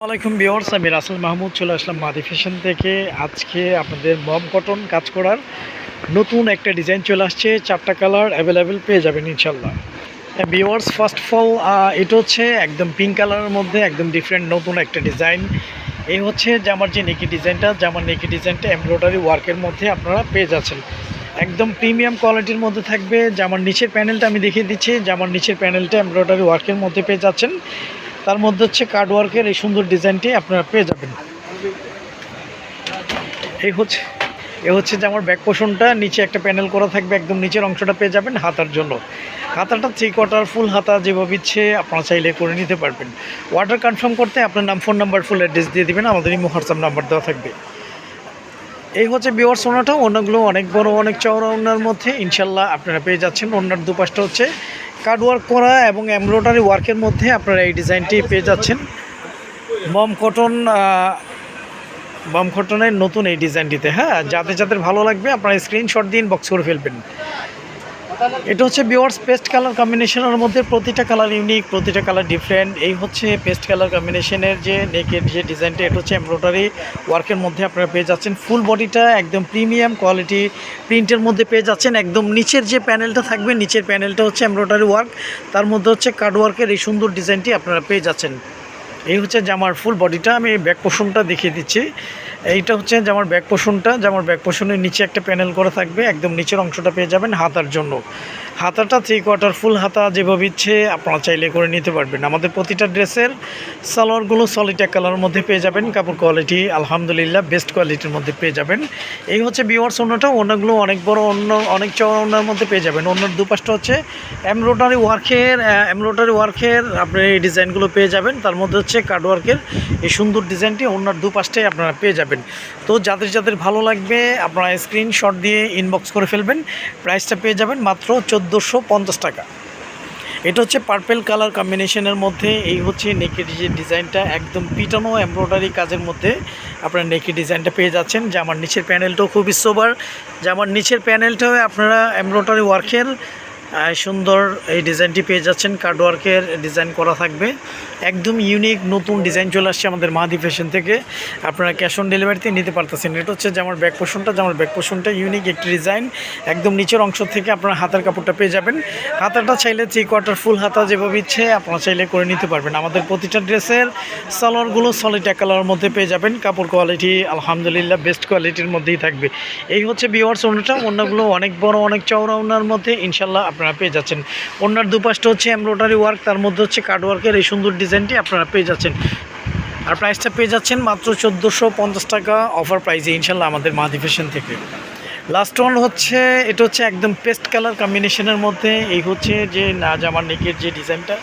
আসসালামাইকুম বিওয়ার্স আমি রাসেল মাহমুদ, চলে আসলাম মাদি ফ্যাশন থেকে। আজকে আপনাদের মম কটন কাজ করার নতুন একটা ডিজাইন চলে আসছে, চারটা কালার অ্যাভেলেবেল পেয়ে যাবেন ইনশাল্লাহ বিওয়ার্স ফার্স্ট অফ অল এটা হচ্ছে একদম পিঙ্ক কালারের মধ্যে একদম ডিফারেন্ট নতুন একটা ডিজাইন। এই হচ্ছে জামার যে নেকি ডিজাইনটা, জামার নেকি ডিজাইনটা এমব্রয়ডারি ওয়ার্কের মধ্যে আপনারা পেয়ে যাচ্ছেন। একদম প্রিমিয়াম কোয়ালিটির মধ্যে থাকবে, জামার নিচের প্যানেলটা আমি দেখিয়ে দিচ্ছি, জামার নিচের প্যানেলটা এমব্রয়ডারি ওয়ার্কের মধ্যে পেয়ে যাচ্ছেন। তার মধ্যে হচ্ছে কার্ড ওয়ার্কের এই সুন্দর ডিজাইনটি আপনারা পেয়ে যাবেন। এই হচ্ছে এ হচ্ছে যে আমার ব্যাক পোষণটা নিচে একটা প্যানেল করা থাকবে, একদম নিচের অংশটা পেয়ে যাবেন হাতার জন্য। হাতাটা থ্রি কোয়ার্টার ফুল হাতা যেভাবে ইচ্ছে আপনারা চাইলে করে নিতে পারবেন। অর্ডার কনফার্ম করতে আপনার নাম ফোন নাম্বার ফুল অ্যাড্রেস দিয়ে দেবেন, আমাদের এই হোয়াটসঅ্যাপ নাম্বার দেওয়া থাকবে। এই হচ্ছে বিওয়ার সোনাটা অন্যগুলো অনেক বড়, অনেক চওড়া ওনার মধ্যে, ইনশাল্লাহ আপনারা পেয়ে যাচ্ছেন। অন্যার দুপাশটা হচ্ছে কার্ড ওয়ার্ক করা এবং এমব্রয়ডারি ওয়ার্কের মধ্যে আপনারা এই ডিজাইনটি পেয়ে যাচ্ছেন। মম কটন বম কটনের নতুন এই ডিজাইনটিতে হ্যাঁ? যাদের যাদের ভালো লাগবে, আপনারা স্ক্রিনশট দিন বক্স করে ফেলবেন। এটা হচ্ছে বিওয়ার্স পেস্ট কালার কম্বিনেশনের মধ্যে প্রতিটা কালার ইউনিক প্রতিটা কালার ডিফারেন্ট এই হচ্ছে পেস্ট কালার কম্বিনেশনের যে নেকের যে ডিজাইনটা এটা হচ্ছে এমব্রয়ডারি ওয়ার্কের মধ্যে আপনারা পেয়ে যাচ্ছেন। ফুল বডিটা একদম প্রিমিয়াম কোয়ালিটি প্রিন্টের মধ্যে পেয়ে যাচ্ছেন। একদম নিচের যে প্যানেলটা থাকবে, নিচের প্যানেলটা হচ্ছে এমব্রয়ডারি ওয়ার্ক তার মধ্যে হচ্ছে কার্ড ওয়ার্কের এই সুন্দর ডিজাইনটি আপনারা পেয়ে যাচ্ছেন। এই হচ্ছে জামার ফুল বডিটা আমি ব্যাক পোষণটা দেখিয়ে দিচ্ছি। এইটা হচ্ছে জামার ব্যাক পোষণটা জামার ব্যাক পোষণের নিচে একটা প্যানেল করা থাকবে, একদম নিচের অংশটা পেয়ে যাবেন হাতার জন্য। হাতাটা থ্রি কোয়ার্টার ফুল হাতা যেভাবে ইচ্ছে আপনারা চাইলে করে নিতে পারবেন। আমাদের প্রতিটা ড্রেসের সালোয়ারগুলো সলিড এক কালারের মধ্যে পেয়ে যাবেন, কাপড় কোয়ালিটি আলহামদুলিল্লাহ বেস্ট কোয়ালিটির মধ্যে পেয়ে যাবেন। এই হচ্ছে বিওয়ার্স অন্যটা, অন্যগুলো অনেক বড়, অন্য অনেক চওড়া অন্যার মধ্যে পেয়ে যাবেন। অন্যর দুপাশটা হচ্ছে এমব্রয়ডারি ওয়ার্কের এমব্রয়ডারি ওয়ার্কের আপনি এই ডিজাইনগুলো পেয়ে যাবেন। তার মধ্যে হচ্ছে কার্ড ওয়ার্কের এই সুন্দর ডিজাইনটি অন্যার দুপাশটাই আপনারা পেয়ে যাবেন। তো যাদের যাদের ভালো লাগবে, আপনারা স্ক্রিনশট দিয়ে ইনবক্স করে ফেলবেন প্রাইসটা পেয়ে যাবেন মাত্র চোদ্দোশো টাকা। এটা হচ্ছে পার্পেল কালার কম্বিনেশনের মধ্যে, এই হচ্ছে নেকের যে ডিজাইনটা একদম পিটানো এমব্রয়ডারি কাজের মধ্যে আপনারা নেকের ডিজাইনটা পেয়ে যাচ্ছেন জামার নিচের প্যানেলটাও খুবই সোবার জামার নিচের প্যানেলটাও আপনারা এমব্রয়ডারি ওয়ার্কের সুন্দর এই ডিজাইনটি পেয়ে যাচ্ছেন। কার্ড ওয়ার্কের ডিজাইন করা থাকবে। একদম ইউনিক নতুন ডিজাইন চলে আসছে আমাদের মাহাদি ফ্যাশন থেকে। আপনারা ক্যাশ অন ডেলিভারিতে নিতে পারতেছেন। এটা হচ্ছে জামার ব্যাক পোষণটা জামার ব্যাক পোষণটা ইউনিক একটি ডিজাইন। একদম নিচের অংশ থেকে আপনারা হাতার কাপড়টা পেয়ে যাবেন। হাতাটা চাইলে থ্রি কোয়ার্টার ফুল হাতা যেভাবে ইচ্ছে আপনারা চাইলে করে নিতে পারবেন। আমাদের প্রতিটা ড্রেসের সালোয়ারগুলো সলিড এক কালারের মধ্যে পেয়ে যাবেন। কাপড় কোয়ালিটি আলহামদুলিল্লাহ বেস্ট কোয়ালিটির মধ্যেই থাকবে। এই হচ্ছে বিওয়ার্স অন্যটা। অন্যগুলো অনেক বড়, অনেক চওড়া ওনার মধ্যে ইনশাল্লাহ আপনারা পেয়ে যাচ্ছেন। অন্যার দুপাশটা হচ্ছে এমব্রয়ডারি ওয়ার্ক, তার মধ্যে হচ্ছে কার্ড ওয়ার্কের এই সুন্দর ডিজাইনটি আপনারা পেয়ে যাচ্ছেন। আর প্রাইসটা পেয়ে যাচ্ছেন মাত্র চোদ্দোশো টাকা অফার প্রাইসে ইনশাল্লাহ আমাদের মাদিফেশন থেকে। লাস্ট ওয়ান হচ্ছে, এটা হচ্ছে একদম পেস্ট কালার কম্বিনেশনের মধ্যে। এই হচ্ছে যে না জামার নেকের যে ডিজাইনটা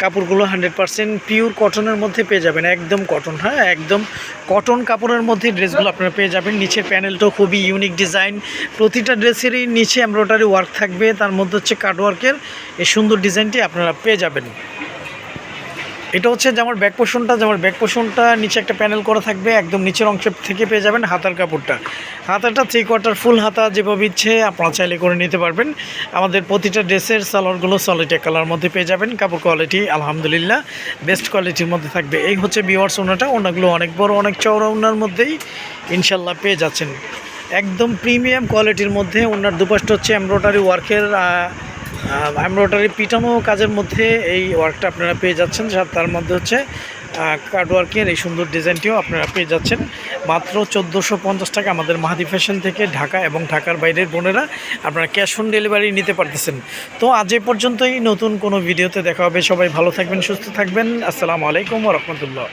কাপড়গুলো হান্ড্রেড পারসেন্ট পিওর কটনের মধ্যে পেয়ে যাবেন। একদম কটন হ্যাঁ? একদম কটন কাপড়ের মধ্যে ড্রেসগুলো আপনারা পেয়ে যাবেন। নিচের প্যানেলটাও খুবই ইউনিক ডিজাইন প্রতিটা ড্রেসেরই নিচে এমব্রয়ডারি ওয়ার্ক থাকবে। তার মধ্যে হচ্ছে কার্ড ওয়ার্কের এই সুন্দর ডিজাইনটি আপনারা পেয়ে যাবেন। এটা হচ্ছে যেমন ব্যাক পোষণটা যেমন ব্যাক পোষণটা নিচে একটা প্যানেল করা থাকবে, একদম নিচের অংশ থেকে পেয়ে যাবেন হাতার কাপড়টা। হাতাটা থ্রি কোয়ার্টার ফুল হাতা যেভাবে ইচ্ছে, আপনারা চাইলে করে নিতে পারবেন। আমাদের প্রতিটা ড্রেসের সালোয়ারগুলো এক কালার মধ্যে পেয়ে যাবেন। কাপড় কোয়ালিটি আলহামদুলিল্লাহ বেস্ট কোয়ালিটির মধ্যে থাকবে। এই হচ্ছে বিওয়ার্স ওনাটা। ওনাগুলো অনেক বড়, অনেক চওড়া ওনার মধ্যেই ইনশাল্লাহ পেয়ে যাচ্ছেন। একদম প্রিমিয়াম কোয়ালিটির মধ্যে ওনার দুপাশটা হচ্ছে এমব্রয়ডারি ওয়ার্কের এমব্রয়ডারি পিটানো কাজের মধ্যে এই ওয়ার্কটা আপনারা পেয়ে যাচ্ছেন তার মধ্যে হচ্ছে কার্ড ওয়ার্কের এই সুন্দর ডিজাইনটিও আপনারা পেয়ে যাচ্ছেন। মাত্র চোদ্দোশো পঞ্চাশ টাকা আমাদের মাহাদি ফ্যাশন থেকে ঢাকা এবং ঢাকার বাইরের বোনেরা আপনারা ক্যাশ অন ডেলিভারি নিতে পারতেছেন। তো আজ এ পর্যন্তই, নতুন কোনো ভিডিওতে দেখা হবে। সবাই ভালো থাকবেন, সুস্থ থাকবেন। আসসালামু আলাইকুম রহমতুল্লাহ।